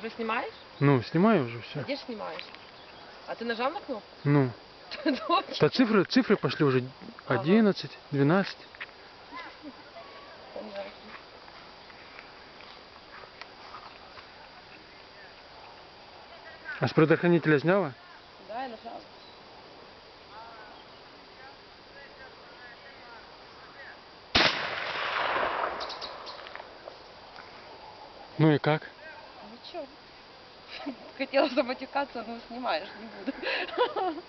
Уже снимаешь? Ну, снимаю уже А все. где же снимаешь? А ты нажал на кнопку? Ну, да цифры, цифры пошли уже Ага. 11, 12. Понятно. А с предохранителя сняла? Да, я нажала. Ну и как? Ничего. Хотела заматюкаться, но снимаешь, не буду.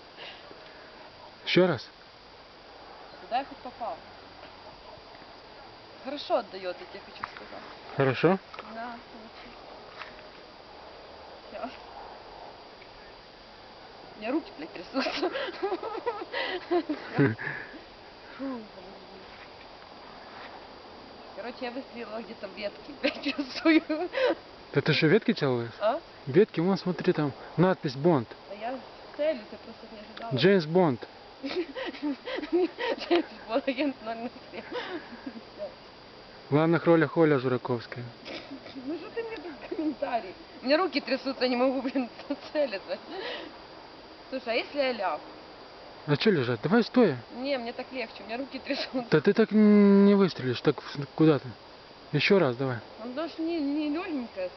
Еще раз? Куда я хоть попал? Хорошо отдает, я тебе хочу сказать. Хорошо? Да, очень. Сейчас. У меня руки, блядь, трясутся. Короче, я выстрелила где-то в блядь, рисую. Да ты что, ветки целуешь? А? Ветки, вон смотри там, надпись Бонд. Да я целюсь, я просто не ожидала. Джеймс Бонд. Джеймс Бонд, агент 007. В главных ролях Оля Жураковская. Ну что ты мне тут комментарий? У меня руки трясутся, не могу, блин, целиться. Слушай, а если я ляг? А что лежать? Давай стоя. Не, мне так легче, у меня руки трясутся. Да ты так не выстрелишь, так куда ты? Еще раз давай. Он даже не, не легенькая, слушай.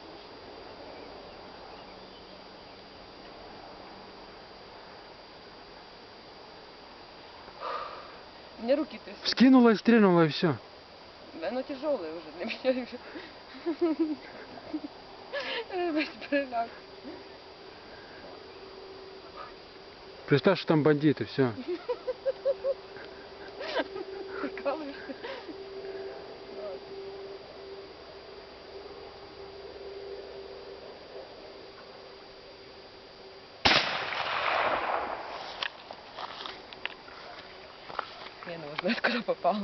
Меня руки трясутся. Скинула и стрельнула и все. Оно тяжелое уже для меня. Представь, что там бандиты, все. Не знаю, куда попал.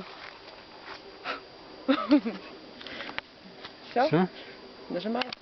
Все? Все? Нажимаю.